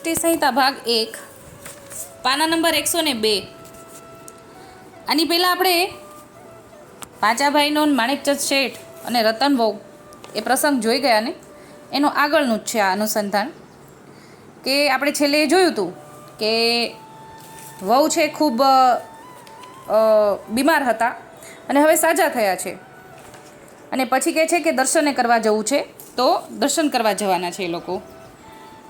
નાટ્ય સંહિતા ભાગ એક. પાના નંબર એકસો ને બે. આની પહેલાં આપણે પાંચાભાઈનો માણેકચંદ શેઠ અને રતન વહુ એ પ્રસંગ જોઈ ગયા ને? એનું આગળનું જ છે આ અનુસંધાન. કે આપણે છેલ્લે એ જોયું હતું કે વહુ છે ખૂબ બીમાર હતા અને હવે સાજા થયા છે. અને પછી કહે છે કે દર્શને કરવા જવું છે, તો દર્શન કરવા જવાના છે એ લોકો.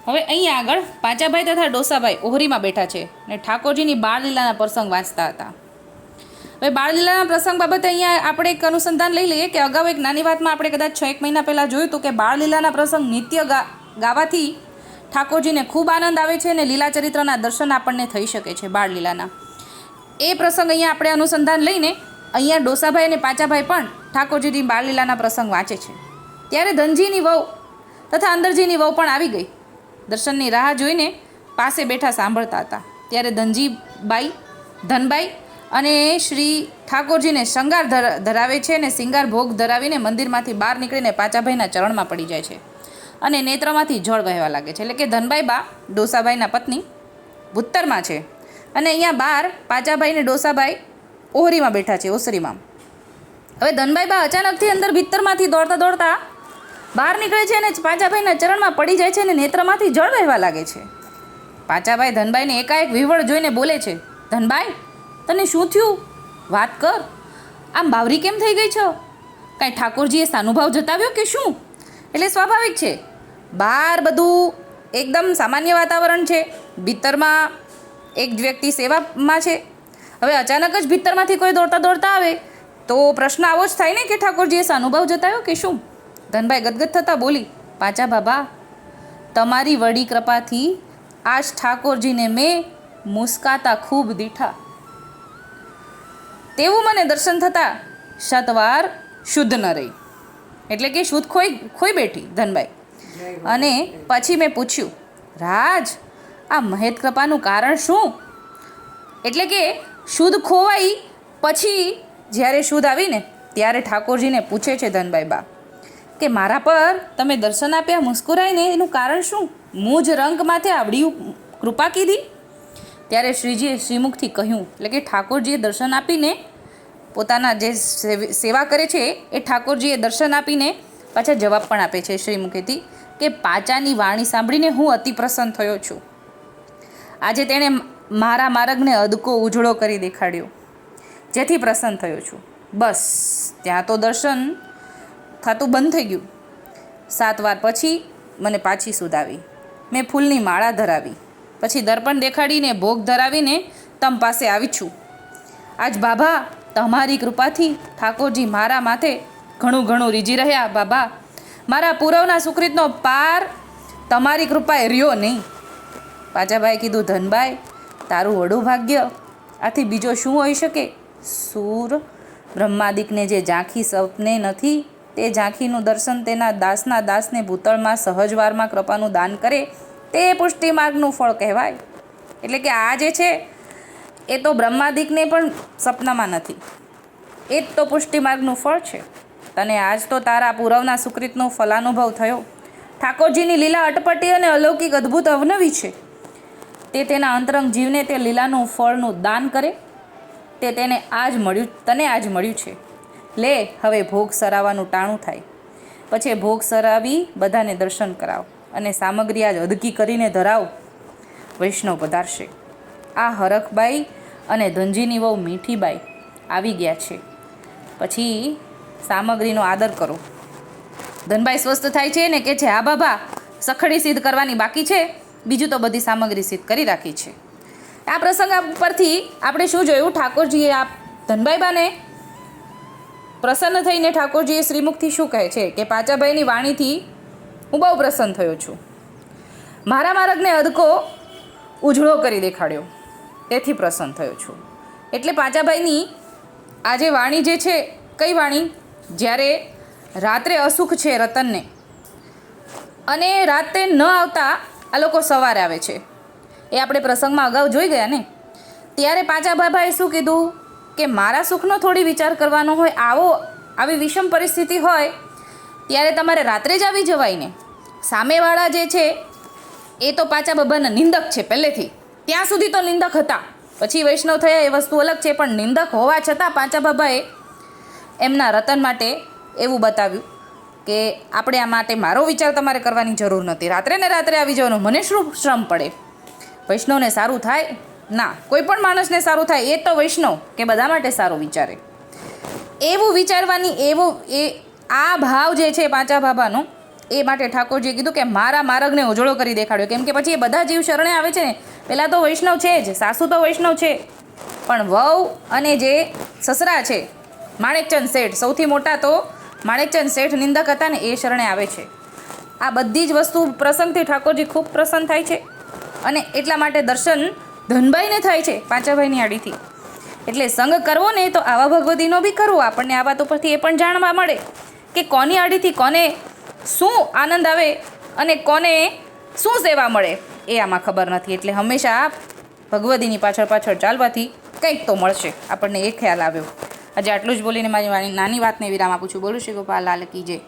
હવે અહીંયા આગળ પાંચાભાઈ તથા ડોસાભાઈ ઓહરીમાં બેઠા છે અને ઠાકોરજીની બાળલીલાના પ્રસંગ વાંચતા હતા. હવે બાળલીલાના પ્રસંગ બાબતે અહીંયા આપણે એક અનુસંધાન લઈ લઈએ કે અગાઉ એક નાની વાતમાં આપણે કદાચ છ એક મહિના પહેલાં જોયું હતું કે બાળલીલાના પ્રસંગ નિત્ય ગા, ગાવાથી ઠાકોરજીને ખૂબ આનંદ આવે છે અને લીલા ચરિત્રના દર્શન આપણને થઈ શકે છે બાળલીલાના. એ પ્રસંગ અહીંયા આપણે અનુસંધાન લઈને અહીંયા ડોસાભાઈ અને પાચાભાઈ પણ ઠાકોરજીની બાળલીલાના પ્રસંગ વાંચે છે. ત્યારે ધનજીની વહુ તથા અંદરજીની વહુ પણ આવી ગઈ. દર્શનની રાહ જોઈને પાસે બેઠા સાંભળતા હતા. ત્યારે ધનજીબાઈ, ધનબાઈ અને શ્રી ઠાકોરજીને શૃંગાર ધર- ધરાવે છે અને શિંગાર ભોગ ધરાવીને મંદિરમાંથી બહાર નીકળીને પાચાભાઈના ચરણમાં પડી જાય છે અને નેત્રમાંથી જળ વહેવા લાગે છે. એટલે કે ધનબાઈ બા ડોસાભાઈના પત્ની ભૂતરમાં છે અને અહીંયા બહાર પાચાભાઈ ને ડોસાભાઈ ઓહરીમાં બેઠા છે, ઓસરીમાં. હવે ધનબાઈ બા અચાનકથી અંદર ભીતરમાંથી દોડતા દોડતા બહાર નીકળે છે અને પાચાભાઈના ચરણમાં પડી જાય છે અને નેત્રમાંથી જળ વહેવા લાગે છે. પાચાભાઈ ધનબાઈને એકાએક વિવળ જોઈને બોલે છે, ધનબાઈ, તને શું થયું? વાત કર. આમ બાવરી કેમ થઈ ગઈ છો? કાંઈ ઠાકોરજીએ સાનુભાવ જતાવ્યો કે શું? એટલે સ્વાભાવિક છે. બહાર બધું એકદમ સામાન્ય વાતાવરણ છે. ભીતરમાં એક વ્યક્તિ સેવામાં છે. હવે અચાનક જ ભીતરમાંથી કોઈ દોડતા દોડતા આવે તો પ્રશ્ન આવો જ થાય ને કે ઠાકોરજીએ સાનુભાવ જતાવ્યો કે શું? ધનભાઈ ગદગદ થતાં બોલી પાચા બાબા, તમારી વડી કૃપાથી આજ ઠાકોરજીને મેં મુસ્કાતા ખૂબ દીઠા. તેવું મને દર્શન થતાં શતવાર શુદ્ધ ન રહી. એટલે કે શુદ્ધ ખોઈ ખોઈ બેઠી ધનભાઈ. અને પછી મેં પૂછ્યું, રાજ, આ મહેત કૃપાનું કારણ શું? એટલે કે શુદ્ધ ખોવાઈ પછી જ્યારે શુદ્ધ આવીને ત્યારે ઠાકોરજીને પૂછે છે ધનભાઈ બા કે મારા પર તમે દર્શન આપ્યા, મુસ્કુરાઈને, એનું કારણ શું? મૂજ રંગ માથે આવડી કૃપા કીધી. ત્યારે શ્રીજીએ શ્રીમુખથી કહ્યું, એટલે કે ઠાકોરજીએ દર્શન આપીને પોતાના જે સેવ- સેવા કરે છે, એ ઠાકોરજીએ દર્શન આપીને પાછા જવાબ પણ આપે છે શ્રીમુખેથી કે પાચાની વાણી સાંભળીને હું અતિ પ્રસન્ન થયો છું. આજે તેણે મારા માર્ગને અદકો ઉજળો કરી દેખાડ્યો. જેથી પ્રસન્ન થયો છું. બસ, ત્યાં તો દર્શન થતું બંધ થઈ ગયું. સાત વાર પછી મને પાછી સુધાવી મેં ફૂલની માળા ધરાવી. પછી દર્પણ દેખાડીને ભોગ ધરાવીને તમ પાસે આવી છું. આજ બાબા, તમારી કૃપાથી ઠાકોરજી મારા માથે ઘણું ઘણું રીજી રહ્યા, બાબા. મારા પૂરવના સુકૃતનો પાર તમારી કૃપાએ રહ્યો નહીં. પાચાભાઈ કીધું ધનભાઈ તારું વડું ભાગ્ય. આથી બીજો શું હોઈ શકે? સૂર બ્રહ્માદિકને જે ઝાંખી સપને નથી તે ઝાંખીનું દર્શન તેના દાસના દાસને ભૂતળમાં સહજવારમાં કૃપાનું દાન કરે, તે પુષ્ટિ માર્ગનું ફળ કહેવાય. એટલે કે આ જે છે, એ તો બ્રહ્માદિકને પણ સપનામાં નથી. એ જ તો પુષ્ટિ માર્ગનું ફળ છે. તને આજ તો તારા પૂરવના સુકૃતનો ફલાનુભવ થયો. ઠાકોરજીની લીલા અટપટી અને અલૌકિક અદ્ભુત અવનવી છે. તે તેના અંતરંગ જીવને તે લીલાનું ફળનું દાન કરે. તે તેને આજ મળ્યું, તને આજ મળ્યું છે. લે, હવે ભોગ સરાવવાનું ટાણું થાય. પછી ભોગ સરાવી બધાને દર્શન કરાવ અને સામગ્રી આજ અદકી કરીને ધરાવ. વૈષ્ણવ પધારશે. આ હરખબાઈ અને ધનજીની વહુ મીઠીબાઈ આવી ગયા છે. પછી સામગ્રીનો આદર કરો. ધનભાઈ સ્વસ્થ થાય છે ને કે છે, હા બાબા, સખડી સિદ્ધ કરવાની બાકી છે? બીજું તો બધી સામગ્રી સિદ્ધ કરી રાખી છે. આ પ્રસંગ પરથી આપણે શું જોયું? ઠાકોરજીએ આ ધનભાઈબાને પ્રસન્ન થઈને ઠાકોરજીએ શ્રીમુખથી શું કહે છે કે પાચાભાઈની વાણીથી હું બહુ પ્રસન્ન થયો છું. મારા માર્ગને અદકો ઉજળો કરી દેખાડ્યો. તેથી પ્રસન્ન થયો છું. એટલે પાચાભાઈની આ જે વાણી જે છે, કઈ વાણી? જ્યારે રાત્રે અસુખ છે રતનને, અને રાતે ન આવતા આ લોકો સવારે આવે છે. એ આપણે પ્રસંગમાં અગાઉ જોઈ ગયા ને? ત્યારે પાચાભાઈ શું કીધું? કે મારા સુખનો થોડી વિચાર કરવાનો હોય, આવો, આવી વિષમ પરિસ્થિતિ હોય, ત્યારે તમારે રાત્રે જ આવી જવાય ને. સામેવાળા જે છે, એ તો પાછા બાબાના નિંદક છે પહેલેથી. ત્યાં સુધી તો નિંદક હતા. પછી વૈષ્ણવ થયા, એ વસ્તુ અલગ છે, પણ નિંદક હોવા છતાં પાંચા બાબાએ એમના રતન માટે એવું બતાવ્યું કે આપણે આ માટે મારો વિચાર તમારે કરવાની જરૂર નથી. રાત્રે ને રાત્રે આવી જવાનું, મને શું શ્રમ પડે? વૈષ્ણવને સારું થાય? ના, કોઈ પણ માણસને સારું થાય એ તો વૈષ્ણવ કે બધા માટે સારું વિચારે. એવું વિચારવાની એવો એ, આ ભાવ જે છે પાંચા બાબાનો એ માટે ઠાકોરજીએ કીધું કે મારા માર્ગને ઉજળો કરી દેખાડ્યો. કેમ કે પછી એ બધા જીવ શરણે આવે છે ને પહેલાં તો વૈષ્ણવ છે જ, સાસુ તો વૈષ્ણવ છે. પણ વહુ અને જે સસરા છે, માણેકચંદ શેઠ, સૌથી મોટા તો માણેકચંદ શેઠ નિંદક હતા ને, એ શરણે આવે છે. આ બધી જ વસ્તુ પ્રસંગથી ઠાકોરજી ખૂબ પ્રસન્ન થાય છે. અને એટલા માટે દર્શન ધનભાઈને થાય છે પાંચાભાઈની આડીથી. એટલે સંગ કરવો ને તો આવા ભગવતીનો બી કરવો, આપણને આ વાત ઉપરથી એ પણ જાણવા મળે કે કોની આડીથી કોને શું આનંદ આવે અને કોને શું સેવા મળે, એ આમાં ખબર નથી. એટલે હંમેશા ભગવતીની પાછળ પાછળ ચાલવાથી કંઈક તો મળશે. આપણને એ ખ્યાલ આવ્યો. આજે આટલું જ બોલીને મારી નાની વાતને વિરામ આપું છું. બોલું શ્રી ગોપાલ, લાલ કી જય.